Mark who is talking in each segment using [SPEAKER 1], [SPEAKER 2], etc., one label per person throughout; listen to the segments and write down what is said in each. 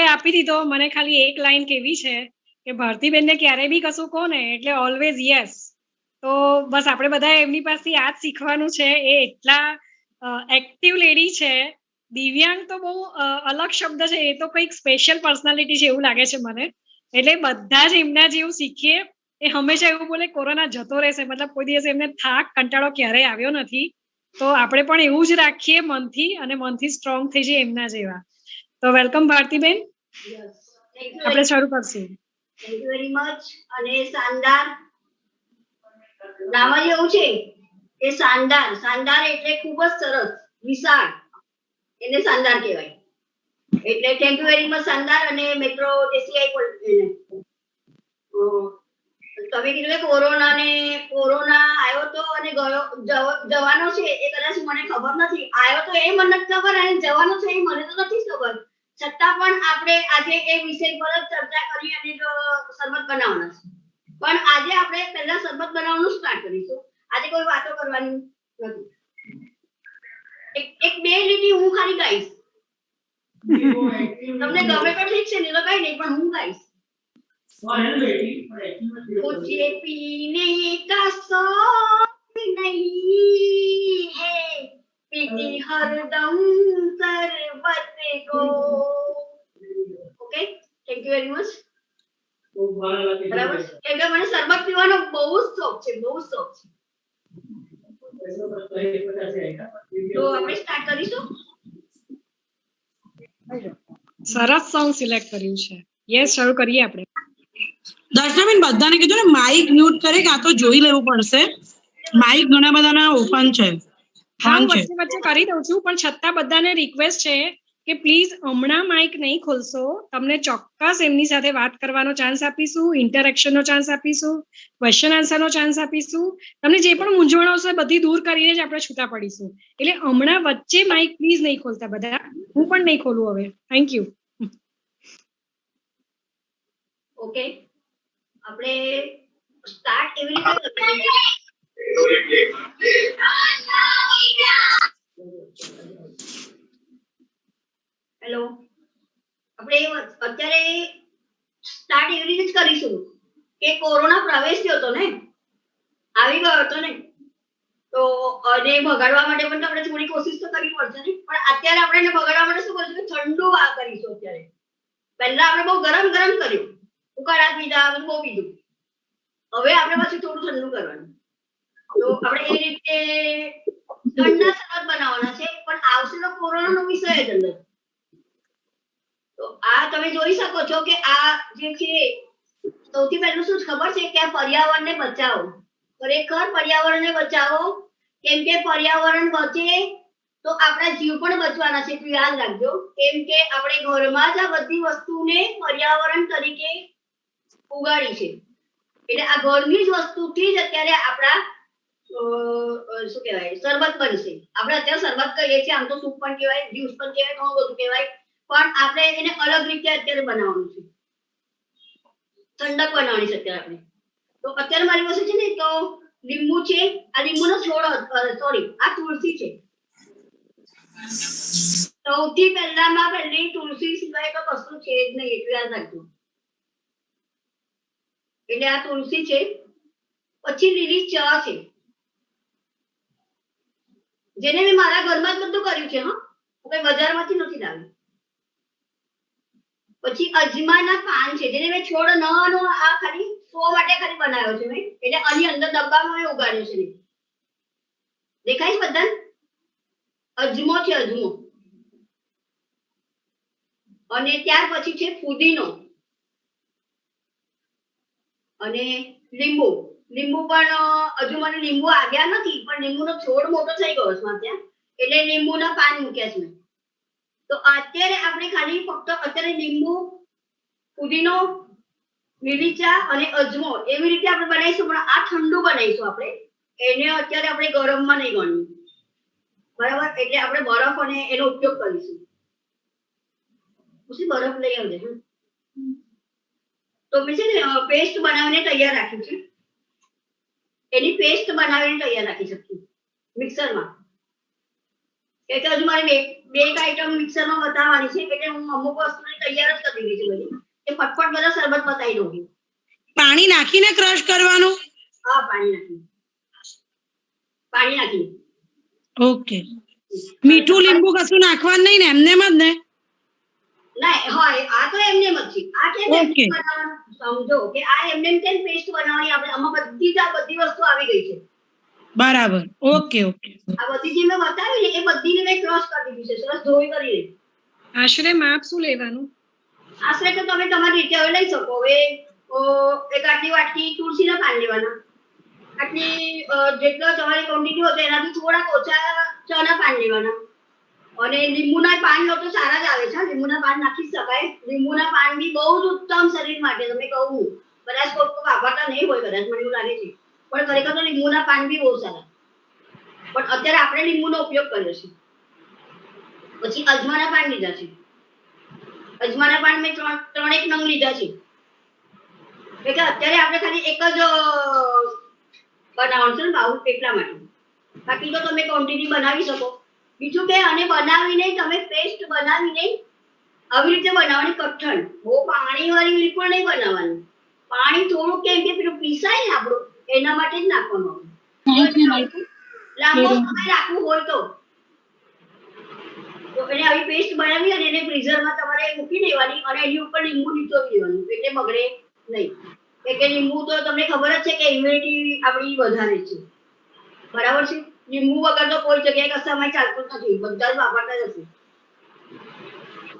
[SPEAKER 1] તે આપી દીધો. મને ખાલી એક લાઈન કેવી છે કે ભારતીબેનને ક્યારે બી કશું કહો ને, એટલે ઓલવેઝ યસ તો બસ આપણે બધા એમની પાસેથી આ જ શીખવાનું છે. એ એટલા એક્ટિવ લેડી છે. દિવ્યાંગ તો બહુ અલગ શબ્દ છે. એ તો કંઈક સ્પેશિયલ પર્સનાલિટી છે એવું લાગે છે મને. એટલે બધા જ એમના જેવું શીખીએ. એ હંમેશા એવું બોલે, કોરોના જતો રહેશે. મતલબ કોઈ દિવસ એમને થાક, કંટાળો ક્યારેય આવ્યો નથી. તો આપણે પણ એવું જ રાખીએ મનથી અને મનથી સ્ટ્રોંગ થઈ જઈએ એમના જેવા. તો વેલકમ ભારતીબેન. આપણે શરૂ કરશું.
[SPEAKER 2] થેન્ક યુ વેરી મચ અને શાનદાર નામ જ એવું છે એ શાનદાર શાનદાર એટલે ખૂબ જ સરસ, વિશાળ. એને શાનદાર કહેવાય. એટલે થેન્ક યુ વેરી મચ શાનદાર અને મેટ્રો એસીઆઈ પણ તમે કીધું કોરોના ને કોરોના આવ્યો તો અને ગયો જવાનો છે એ કદાચ મને ખબર નથી. આવ્યો તો એ મને ખબર અને જવાનો છે એ મને તો નથી ખબર. છતાં પણ આપણે આજે એ વિષય પર જ ચર્ચા કરી અને જો શરબત બનાવવાના છે પણ આજે આપણે પહેલા શરબત બનાવવાનું સ્ટાર્ટ કરીશું આજે કોઈ વાતો કરવાની નથી એક એક બે લીટી હું ખાલી ગાઈશ તમને ગમે તો ઠીક છે નહીં તો કઈ નહીં પણ હું ગાઈશ मुझे पीने का शौक नहीं है પીતી હરદમ સરબત કો okay thank you very much બરાબર શરબત પીવાનો બહુ જ શોખ છે બહુ શોખ છે. તો આપણે સ્ટાર્ટ કરીશું?
[SPEAKER 1] સરસ સોંગ સિલેક્ટ કર્યું છે. યસ શરૂ કરીએ આપણે.
[SPEAKER 3] દર્શનાબેન બધાને કીધું ને માઇક મ્યુટ કરે કાં તો જોઈ લેવું પડશે. માઇક ઘણા બધાના ઓપન છે.
[SPEAKER 1] હા હું વચ્ચે વચ્ચે કરી દઉં છું પણ છતાં બધાને રિક્વેસ્ટ છે કે પ્લીઝ હમણાં માઇક નહીં ખોલશો. તમને ચોક્કસ એમની સાથે વાત કરવાનો ચાન્સ આપીશું ઇન્ટરેક્શનનો ચાન્સ આપીશું ક્વેશ્ચન આન્સરનો ચાન્સ આપીશું. તમને જે પણ મૂંઝવણો હશે બધી દૂર કરીને જ આપણે છૂટા પડીશું. એટલે હમણાં વચ્ચે માઇક પ્લીઝ નહીં ખોલતા બધા. હું પણ નહીં ખોલું હવે. થેન્ક યુ
[SPEAKER 2] ઓકે આપણે સ્ટાર્ટ એવી રીતે હેલો આપણે અત્યારે સ્ટાર્ટ એવી રીતે કરીશું કે કોરોના પ્રવેશ હતો ને? આવી ગયો હતો ને? તો અને ભગાડવા માટે પણ આપણે થોડી કોશિશ તો કરવી પડશે ને? પણ અત્યારે આપણે એને ભગાડવા માટે શું કરીશું? ઠંડુ આ કરીશું અત્યારે. પહેલા આપણે બહુ ગરમ ગરમ કર્યું. ઉકાળા પીધા બહુ પીધું. હવે આપણે પાછું થોડું ઠંડુ કરવાનું. તો આપણે એ રીતે ઠંડા સરળ બનાવવાના છે, પણ આવશે કોરોનાનો વિષય જ અંદર તો આ તમે જોઈ શકો છો કે આ જે છે, સૌથી પહેલું શું ખબર છે કે આ પર્યાવરણને બચાવો. ખરેખર પર્યાવરણને બચાવો. કેમ કે પર્યાવરણ બચે તો આપણા જીવ પણ બચવાના છે, તો યાદ રાખજો. કેમ કે આપણે ઘરમાં જ આ બધી વસ્તુને પર્યાવરણ તરીકે ઉગાડી છે. એટલે આ ઘરની જ વસ્તુથી જ અત્યારે આપણા શું કહેવાય? શરબત બનશે. આપણે અત્યારે શરબત કહીએ છીએ, આમ તો સૂપ પણ કહેવાય, જ્યુસ પણ કહેવાય, ઘણું બધું કહેવાય. પણ આપણે એને અલગ રીતે અત્યારે બનાવવાનું છે. ઠંડક બનાવવાની છે અત્યારે આપણે. તો અત્યારે મારી પાસે છે ને તો લીંબુ છે. આ લીંબુનો છોડ સોરી, આ તુલસી છે. સૌથી પહેલામાં પહેલી તુલસી સિવાય તો કશું છે જ નહીં, એટલું યાદ રાખજો. એટલે આ તુલસી છે. પછી લીલી ચા છે. જેને મેં મારા ઘરમાં જ બધું કર્યું છે, હા? હું કઈ બજારમાંથી નથી લાવી પછી અજમાના પાન છે, જેને મેં છોડ નાનો આ ખાલી સો માટે ખાલી બનાવ્યો છે મેં એટલે આની અંદર ડબ્બામાં મેં ઉગાડ્યો છે દેખાય છે બધા અજમો છે અજમો. અને ત્યાર પછી છે ફુદીનો. અને લીંબુ. લીંબુ પણ હજુ મને લીંબુ આવ્યા નથી, પણ લીંબુનો છોડ મોટો થઈ ગયો છે ત્યાં એટલે લીંબુના પાન મૂક્યા છે તો અત્યારે આપણે ખાલી ફક્ત અત્યારે લીંબુ, પુદીનો લીલી અને અજમો એવી રીતે આપણે બનાવીશું, પણ આ ઠંડુ બનાવીશું આપણે. એને અત્યારે આપણે ગરમમાં નહીં ગણવું. બરાબર? એટલે આપણે બરફ અને એનો ઉપયોગ કરીશું. પછી બરફ લઈ આવજે. તો મેં ને પેસ્ટ બનાવીને તૈયાર રાખ્યું છે એની પેસ્ટ બનાવીને તૈયાર રાખી શકીએ મિક્સરમાં. એટલે હજુ મારે બે બે એક આઈટમ મિક્સરમાં બતાવવાની છે એટલે હું અમુક વસ્તુને તૈયાર જ કરી દીધી છે બધી. એ ફટફટ બધા શરબત બતાવી દઉં
[SPEAKER 3] પાણી નાખીને ક્રશ કરવાનું?
[SPEAKER 2] હા પાણી નાખી પાણી નાખી
[SPEAKER 3] ઓકે મીઠું લીંબુ કશું નાખવાનું નહીં ને એમને જ ને.
[SPEAKER 2] ના હા આ તો એમને એમ આ કેમ બનાવવાનું? સમજો કે આ એમને કેમ પેસ્ટ બનાવવાની? આપણે આમાં બધી જ આ બધી વસ્તુ આવી ગઈ છે.
[SPEAKER 3] બરાબર. ઓકે ઓકે
[SPEAKER 2] આ બધી જે મેં બતાવી ને એ બધીને મેં ક્રોસ કરી દીધી છે. સરસ ધોઈ કરીને
[SPEAKER 1] આશરે માપ શું લેવાનું?
[SPEAKER 2] આશરે તો તમે તમારી રીતે હવે લઈ શકો. હવે એક આટલી વાટકી તુલસીના પાન લેવાના. આટલી જેટલો તમારી ક્વોન્ટિટી હોય એનાથી થોડાક ઓછા ચાના પાન લેવાના. અને લીંબુના પાન લો તો સારા જ આવે છે લીંબુના પાન નાખી શકાય. લીંબુના પાન બી બહુ જ ઉત્તમ શરીર માટે, તમે કહું કદાચ કોઈ કોઈ વાપરતા નહીં હોય, કદાચ મને એવું લાગે છે. પણ ખરેખર તો લીંબુના પાન બી બહુ સારા. પણ અત્યારે આપણે લીંબુનો ઉપયોગ કર્યો છે. પછી અજમાના પાન લીધા છે. અજમાના પાન મેં ત્રણ, ત્રણેક નંગ લીધા છે. એટલે અત્યારે આપણે ખાલી એક જ બનાવવાનું છે ને બાઉલ એટલા માટે. બાકી તો તમે ક્વોન્ટિટી બનાવી શકો. બીજું કે અને બનાવીને તમે પેસ્ટ બનાવીને આવી રીતે બનાવવાની કઠણ. બહુ પાણી વાળી બિલકુલ નહીં બનાવવાની. પાણી થોડું કેમ કે પેલું પીસાય ને આપણું એના માટે જ નાખવાનું લાંબો સમય રાખવું હોય તો. એને આવી પેસ્ટ બનાવી અને એને ફ્રીઝરમાં તમારે મૂકી દેવાની અને એની ઉપર લીંબુ નીચોવી દેવાનું. એટલે બગડે નહીં. કે લીંબુ તો તમને ખબર જ છે કે ઇમ્યુનિટી આપણી વધારે છે. બરાબર છે? લીંબુ વગર તો કોઈ જગ્યાએ કશામાં ચાલતું જ નથી. બધા જ વાપરતા જ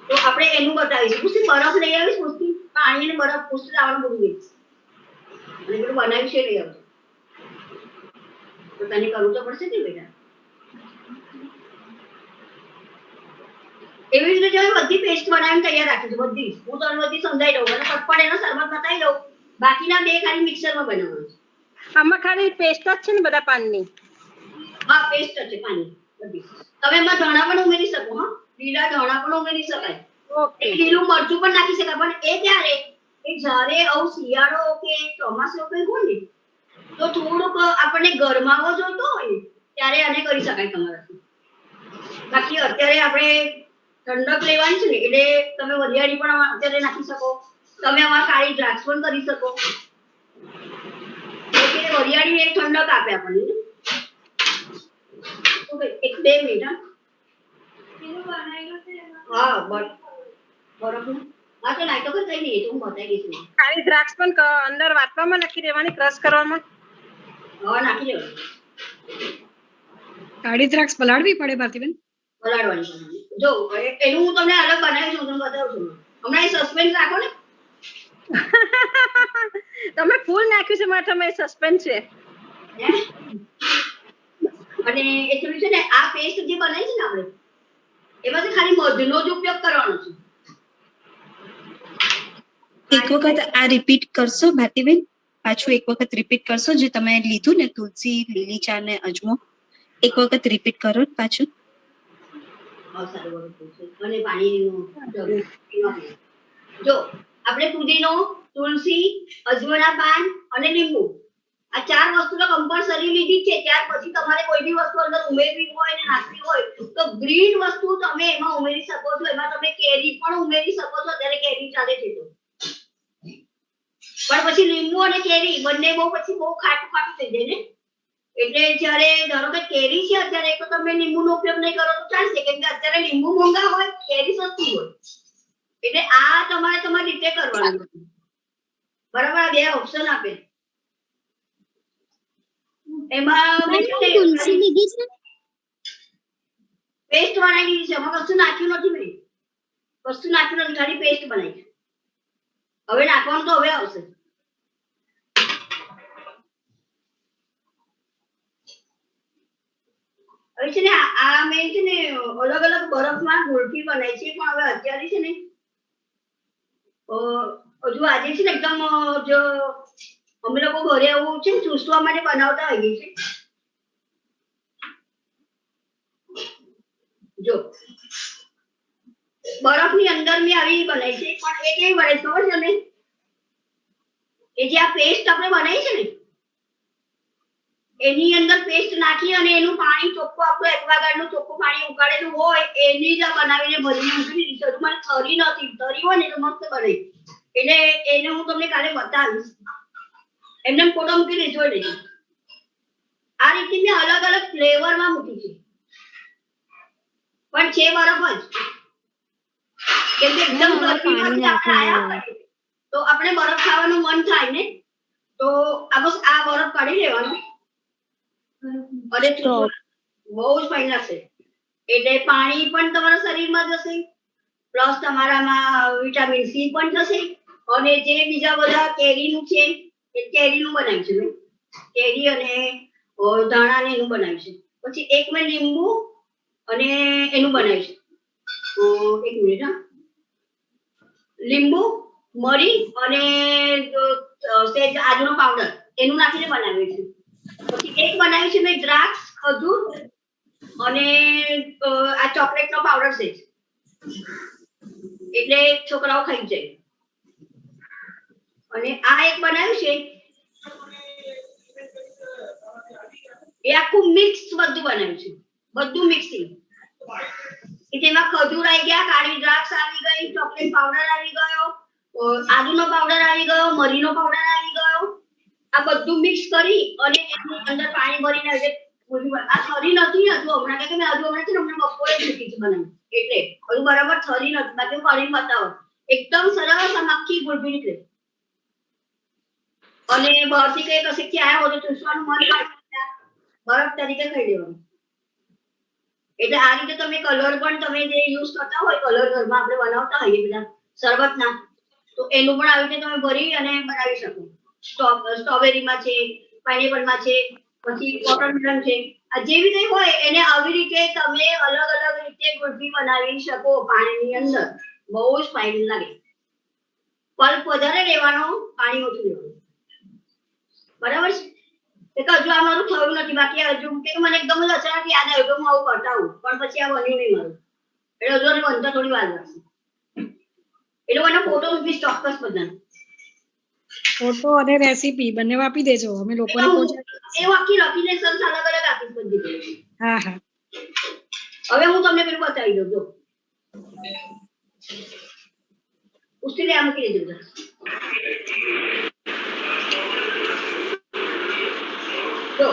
[SPEAKER 2] તો આપણે એનું બતાવીશું. પુષ્ટિ બરફ લઈ આવીશ પુષ્ટિ પાણી અને બરફ પુષ્ટિ લાવવાનું ભૂલી ગઈ. અને પેલું બનાવ્યું છે લઈ આવજો. તો તને કરવું તો પડશે ને બેટા. એવી રીતે જો બધી પેસ્ટ બનાવીને તૈયાર રાખી દઉં, બધી. હું તમને બધી સમજાવી દઉં. અને ફટફટ એનો શરબત બતાવી દઉં. બાકીના બે ખાલી મિક્સરમાં બનાવવાનું
[SPEAKER 4] આમાં ખાલી પેસ્ટ જ છે ને બધા પાનની?
[SPEAKER 2] હા પેસ્ટ છે પાણી. તમે એમાં ધાણા પણ ઉમેરી શકો હા? લીલા ધાણા પણ ઉમેરી શકાય.
[SPEAKER 4] ઓકે
[SPEAKER 2] એક લીલું મરચું પણ નાખી શકાય પણ એ ત્યારે એ જ્યારે આવું શિયાળો કે ચોમાસું કઈ હોય ને તો થોડુંક આપણને ગરમાવો જોઈતો હોય ત્યારે આને કરી શકાય તમારાથી. બાકી અત્યારે આપણે ઠંડક લેવાની છે ને એટલે તમે વરિયાળી પણ અત્યારે નાખી શકો. તમે આમાં કાળી દ્રાક્ષ પણ કરી શકો. એટલે વરિયાળી એક ઠંડક આપે આપણને. એક બે મિનિટ હા. હા બર- હા તો નાખો કે કઈ નહીં તો હું બતાવી દઈશ તમને.
[SPEAKER 4] દ્રાક્ષ પણ અંદર વાટવામાં નાખી દેવાની ક્રશ કરવામાં?
[SPEAKER 2] હા નાખી દેવાની.
[SPEAKER 1] કાળી દ્રાક્ષ પલાળવી પડે ભારતીબેન
[SPEAKER 2] પલાળવાની. જો એનું હું તમને અલગ બનાવી છું તમને બતાવું છું. હમણાં સસ્પેન્સ રાખો ને.
[SPEAKER 4] તમે ફૂલ નાખ્યું છે માટે તમે સસ્પેન્સ છે?
[SPEAKER 2] અને એટલું છે ને આ પેસ્ટ જે બનાવી છે ને આપણે એમાંથી ખાલી મધનો જ ઉપયોગ કરવાનો છે.
[SPEAKER 5] એક વખત આ રિપીટ કરશો ભારતીબેન? પાછું એક વખત રિપીટ કરશો જે તમે લીધું ને તુલસી લીલી ચા ને અજમો. એક વખત રિપીટ કરો પાછું.
[SPEAKER 2] એમાં. જો આપણે પુદીનો તુલસી અજમોના પાન અને લીંબુ. આ ચાર વસ્તુ તો કમ્પલસરી લીધી છે. ત્યાર પછી તમારે કોઈ બી વસ્તુ અંદર ઉમેરવી હોય ને નાખવી હોય, તો ગ્રીન વસ્તુ તમે એમાં ઉમેરી શકો છો. એમાં તમે કેરી પણ ઉમેરી શકો છો. અત્યારે કેરી ચાલે છે તો. પણ પછી લીંબુ અને કેરી, બંને બહુ પછી બહુ ખાટું ખાટું થઈ જાય ને? એટલે જ્યારે ધારો કે કેરી છે અત્યારે, તો તમે લીંબુનો ઉપયોગ નહીં કરો તો ચાલશે. કેમ કે અત્યારે લીંબુ મોંઘા હોય, કેરી સસ્તી હોય. એટલે આ તમારે તમારી રીતે કરવાનું. બરાબર? બે ઓપ્શન આપે એમાં મેં છે. પેસ્ટ બનાવી દીધી છે એમાં કશું નાખ્યું નથી મેં. કશું નાખ્યું નથી ખાલી પેસ્ટ બનાવી હવે નાખવાનું તો હવે આવશે. હવે છે ને આ- આ મેં છે ને અલગ અલગ બરફમાં ગુલફી બનાવી છે પણ હવે અત્યારે છે ને હજુ આજે છે ને એકદમ જો અમે લોકો ઘરે આવું છે, ચૂસવા માટે બનાવતા હોઈએ છે જો, બરફની અંદર મેં આવી બનાવી છે, પણ એ કેવી બને ખબર છે ને એ જે આ પેસ્ટ આપણે બનાવી છે ને, એની અંદર પેસ્ટ નાખી અને એનું પાણી ચોખ્ખું આપણું એક્વાગાર્ડનું ચોખ્ખું પાણી ઉકાળેલું હોય, એની જ બનાવીને ભરીને મૂકી દીધી છે. હજુ થરી નથી, થરી હોય ને તો મસ્ત બને. એટલે એને હું તમને કાલે બતાવીશ. એમને ફોટો મૂકી દેજો લેજો આ રીતે મેં અલગ અલગ ફ્લેવરમાં મૂકી છે. પણ છે બરફ જ કેમ કે એકદમ ગરમીમાંથી આપણે આયા તો આપણે બરફ ખાવાનું મન થાય ને તો આ બસ આ બરફ કાઢી લેવાનો. અને બહુ જ ફાયદા છે એટલે પાણી પણ તમારા શરીરમાં જશે પ્લસ તમારામાં વિટામિન સી પણ જશે અને જે બીજા બધા કેરીનું છે એ કેરીનું છે મેં કેરી અને ધાણા ને એનું બનાવ્યું છે. પછી એક મેં લીંબુ અને એનું બનાવ્યું છે. એક મિનિટ, હા. લીંબુ, મરી અને સેજ, આદુનો પાવડર એનું નાખીને બનાવ્યું છે. પછી એક બનાવ્યું છે મેં દ્રાક્ષ, ખજૂર અને આ ચોકલેટનો પાવડર છે એટલે છોકરાઓ ખાઈ જાય. અને આ એક બનાવ્યું છે. એ આખું મિક્સ બધું બનાવ્યું છે. બધું મિક્સિંગ તેમાં ખજૂર આવી ગયા કાળી દ્રાક્ષ આવી ગઈ, ચોકલેટ પાવડર આવી ગયો આદુનો પાવડર આવી ગયો, મરીનો પાવડર આવી ગયો. આ બધું મિક્સ કરી અને એની અંદર પાણી ભરીને એટલે આ થરી નથી હતું હમણાં કે મેં હજુ હમણાં છે હમણાં બપોરે મૂકી છે બનાવી એટલે, હજુ બરાબર થરી નથી, બાકી ફરી બતાવો. એકદમ સરસ, આમ આખી ગુલબી નીકળે અને બહારથી કઈ કશેકથી આવ્યા હોય તો ચૂસવાનું મન બરફ તરીકે ખાઈ લેવાનું એટલે આ રીતે તમે કલર પણ તમે જે યુઝ કરતા હોય, કલર ઘરમાં આપણે બનાવતા હોઈએ બધા શરબતના, તો એનું પણ આવી રીતે તમે ભરી અને બનાવી શકો. સ્ટ્રો- સ્ટ્રોબેરીમાં છે, પાઇનેપલમાં છે, પછી વોટરમેલન છે. આ જેવી કંઈ હોય, એને આવી રીતે તમે અલગ અલગ રીતે ગુલ્ફી બનાવી શકો પાણીની અંદર. બહુ જ ફાઇન લાગે. પલ્પ વધારે લેવાનો પાણી ઓછું લેવાનું. બરાબર છે? કે હજુ આ મારું થયું નથી બાકી હજુ કે મને એકદમ જ અચાનક યાદ આવ્યું કે હું આવું કરતા હોઉં પણ પછી આ બન્યું નહીં મારું. એટલે હજુ મને બનતા થોડી વાર લાગશે. એટલે મને ફોટો મૂકીશ ચોક્કસ બધાને.
[SPEAKER 1] ફોટો અને રેસીપી બંને આપી દેજો અમે લોકોને
[SPEAKER 2] એ વાકી લખીને સર અલગ અલગ આપીશ બધી
[SPEAKER 1] હા હા.
[SPEAKER 2] હવે હું તમને પેલું બતાવી દઉં જો. ઉસ્તી લે મૂકી દેજો જરા. જો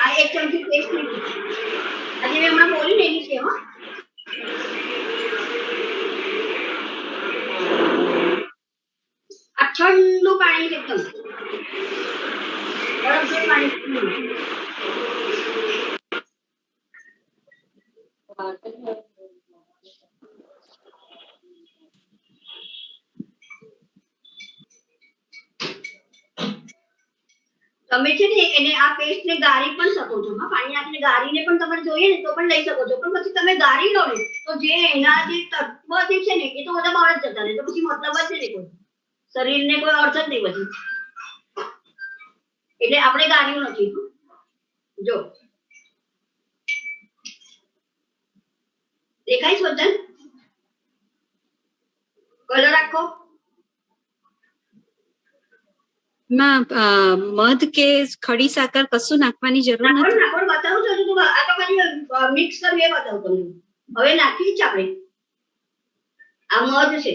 [SPEAKER 2] આ એક ચમચી પેસ્ટ લીધી આજે મેં હમણાં બોલી ને એની છે હો આ ઠંડુ પાણી છે એકદમ બરફ જેવું પાણી હમ. તમે છે, એને આ પેસ્ટ ને ગાળી પણ શકો છો. હા, પાણી નાખીને ગાળીને પણ તમારે જોઈએ ને, તો પણ લઈ શકો છો. પણ પછી તમે ગારી લો ને, તો જે એના જે તત્વ જે છે ને, એ તો બધા બહાર જ જતા રહે. તો પછી મતલબ જ નહીં કોઈ. શરીરને કોઈ અર્થ જ નહીં પછી એટલે આપણે ગાર્યું નથી. જો. દેખાય છે વચન કલર આખો?
[SPEAKER 5] માં મધ કે ખડી સાકર કશું નાખવાની જરૂર નથી?
[SPEAKER 2] નાખવાનું બતાવું છું તો આ તો ખાલી મિક્સ કરી એ બતાવું તમને. હવે નાખી છે આપણે. આ મધ છે.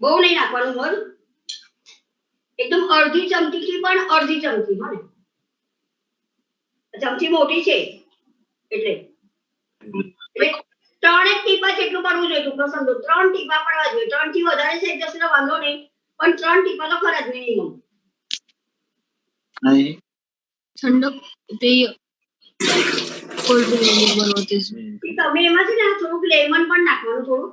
[SPEAKER 2] બહુ નહીં નાખવાનું મધ. એકદમ અડધી ચમચી થી પણ અડધી ચમચી હો ને? ચમચી મોટી છે એટલે. ત્રણ એક ટીપા જેટલું પડવું જોઈએ ટૂંકનો સમજો ત્રણ ટીપા પડવા જોઈએ. ત્રણથી વધારે થઈ જશે તો વાંધો નહીં પણ ત્રણ ટીપા તો ખરા જ મિનિમમ
[SPEAKER 6] ઠંડક તે કોલ્ડ ડ્રિંક બનાવતી
[SPEAKER 2] તમે એમાં છે ને થોડુંક લેમન પણ નાખવાનું થોડું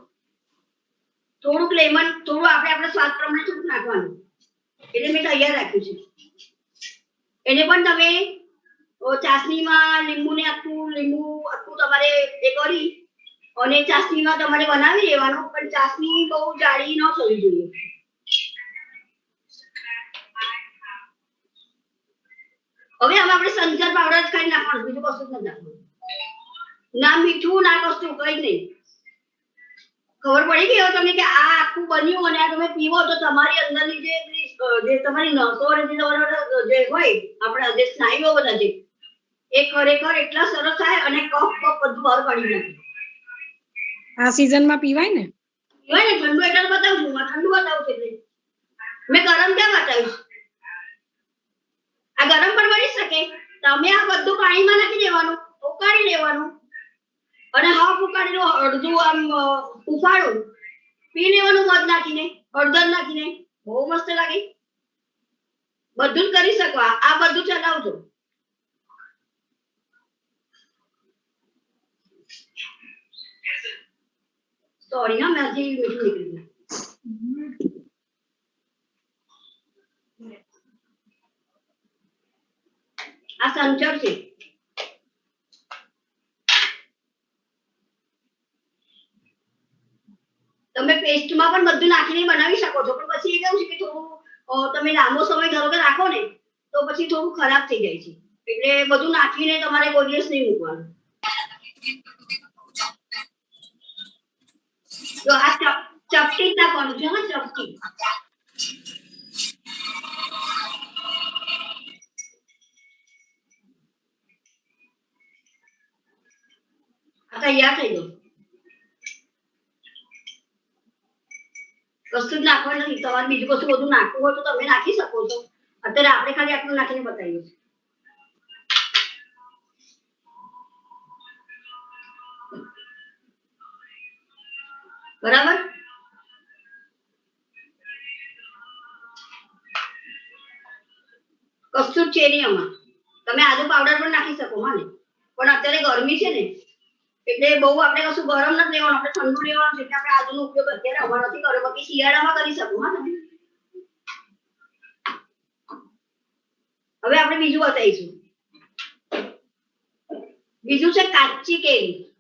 [SPEAKER 2] થોડુંક લેમન થોડું આપણે આપણા સ્વાદ પ્રમાણે થોડુંક નાખવાનું. એટલે મેં તૈયાર રાખ્યું છે. એને પણ તમે અ, લીંબુ ને આખું લીંબુ આખું તમારે એ કરી અને ચાસણીમાં તમારે બનાવી લેવાનું પણ ચાસણી બહુ જાડી ન થવી જોઈએ. હવે આમાં આપણે સંચર પાવડર જ કરી નાખવાનું બીજું કશું જ નાખવાનું. ના મીઠું ના કશું કઈ નહીં. ખબર પડી ગઈ હવે તમને કે આ આખું બન્યું અને આ તમે પીવો તો તમારી અંદરની જે તમારી નસો અને જે હોય આપણા જે સ્નાયુઓ બધા છે એ ખરેખર એટલા સરસ થાય અને કફ કફ બધું બહાર કાઢી નાખે.
[SPEAKER 1] આ સિઝનમાં પીવાય ને?
[SPEAKER 2] પીવાય ને ઠંડુ એટલે બતાવું છું ઠંડુ બતાવું છું મેં ગરમ ક્યાં બતાવીશ? આ ગરમ પણ બની શકે. તમે આ બધું પાણીમાં નાખી દેવાનું ઉકાળી લેવાનું. અને હાફ ઉકાળીને અડધું આમ ઉફાળું. પી લેવાનું મધ નાખીને હળદર નાખીને. બહુ મસ્ત લાગે. બધું જ કરી શકો. આ આ બધું ચલાવજો. સોરી હા મેં હજી મીઠું નીકળી ગયું આ સંચર છે તમે પેસ્ટમાં પણ બધું નાખીને બનાવી શકો છો, પણ પછી એ કેવું છે કે થોડું તમે લાંબો સમય ધારો કે રાખો ને, તો પછી થોડું ખરાબ થઈ જાય છે. એટલે બધું નાખીને તમારે કોઈ દિવસ નહીં મૂકવાનું. તો આ ચપ- ચપટી નાખવાનું છે, હા, ચપટી. તૈયાર થઈ ગયું. કશું જ નાખવાનું નથી તમારે બીજું કશું બધું નાખવું હોય તો તમે નાખી શકો છો. અત્યારે આપણે ખાલી આટલું નાખીને બતાવીએ છે બરાબર? કશું છે આમાં. તમે આદુ પાવડર પણ નાખી શકો માને પણ અત્યારે ગરમી છે ને, એટલે બહુ આપણે કશું ગરમ નથી લેવાનું, આપણે ઠંડુ લેવાનું છે, એટલે આપણે આદુનો ઉપયોગ અત્યારે હમણાં નથી કર્યો, બાકી શિયાળામાં કરી શકો, હા તમે હવે આપણે બીજું બતાવીશું. બીજું છે કાચી કેરી.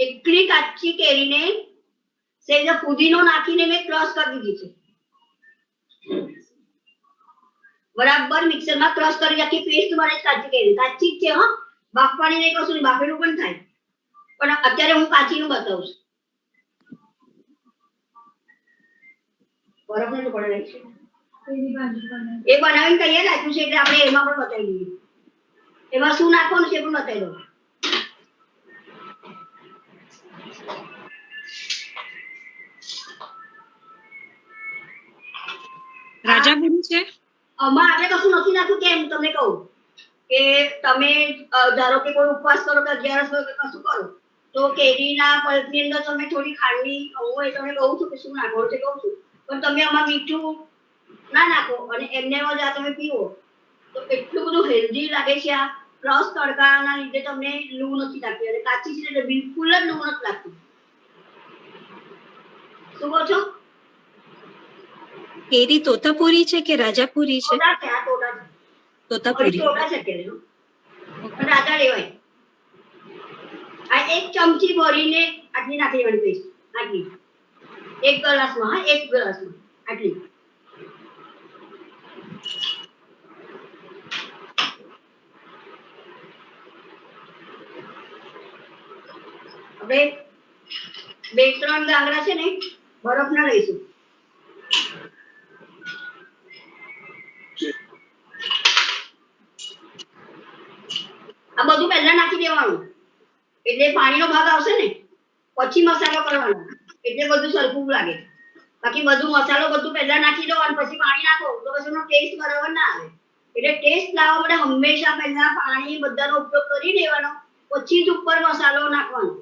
[SPEAKER 2] એકલી કાચી કેરીને સહેજ ફુદીનો નાખીને મેં ક્રશ કરી દીધી છે. બરાબર મિક્સરમાં ક્રશ કરી આખી પેસ્ટ બને કાચી કેરી. કાચી જ છે, હા. બાફવાની નહીં કશું બાફેલું પણ થાય. પણ અત્યારે હું કાચીનું બતાવું છે. એ બનાવીને તૈયાર રાખ્યું છે, એટલે આપણે એમાં પણ બતાવી દઈએ. એમાં શું નાખવાનું છે એ પણ બતાવી દઉં.
[SPEAKER 1] રાજાપુરી છે?
[SPEAKER 2] આમાં આપણે કશું નથી નાખ્યું કેમ તમને કહું કે તમે ધારો કે કોઈ ઉપવાસ કરો કે અગિયારસ કરો કે કશું કરો તો કેરીના પલ્પની અંદર તમે થોડી ખાંડની હું એ તમને કહું છું કે શું નાખો છે કહું છું પણ તમે આમાં મીઠું ના નાખો અને એમને જ આ તમે પીવો. તો એટલું બધું હેલ્ધી લાગે છે આ પ્લસ તડકાના લીધે તમને લૂ નથી લાગતી અને કાચી છે એટલે બિલકુલ જ લૂ નથી લાગતી. શું કહો છો?
[SPEAKER 5] કેરી તોતાપુરી છે કે રાજાપુરી છે? તોતાપુરી.
[SPEAKER 2] રાજા લેવાય. આ એક ચમચી ભરીને આટલી નાખી દેવાની પેસ્ટ. આટલી. એક ગ્લાસમાં હા એક ગ્લાસમાં. આટલી. આપણે બે ત્રણ ગાંગડા છે ને બરફના લઈશું. આ બધું પહેલા નાખી દેવાનું. એટલે પાણીનો ભાગ આવશે ને, પછી મસાલો કરવાનો. એટલે બધું સરખું લાગે. બાકી બધું મસાલો બધું પહેલા નાખી દો અને પછી પાણી નાખો, તો પછી ટેસ્ટ બરાબર ના આવે. એટલે ટેસ્ટ લાવવા માટે હંમેશા પહેલા પાણી બધાનો ઉપયોગ કરી દેવાનો, પછી જ ઉપર મસાલો નાખવાનો.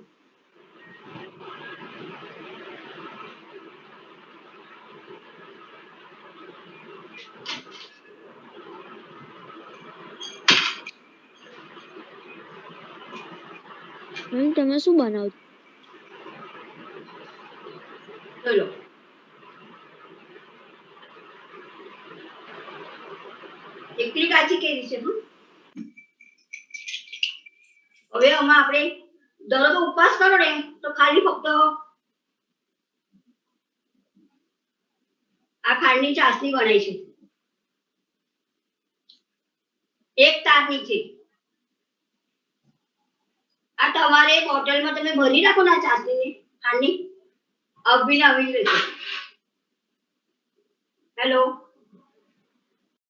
[SPEAKER 6] તમે શું બનાવો
[SPEAKER 2] ચલો. એકલી કાચી કેરી છે હવે આમાં આપણે દરરોજ ઉપવાસ કરો ને, તો ખાલી ફક્ત આ ખાંડની ચાસણી બનાવી છે. એક તારની છે. આ તમારે બોટલમાં તમે ભરી રાખો ને આ ખાંડી અભિન રહેશે હેલો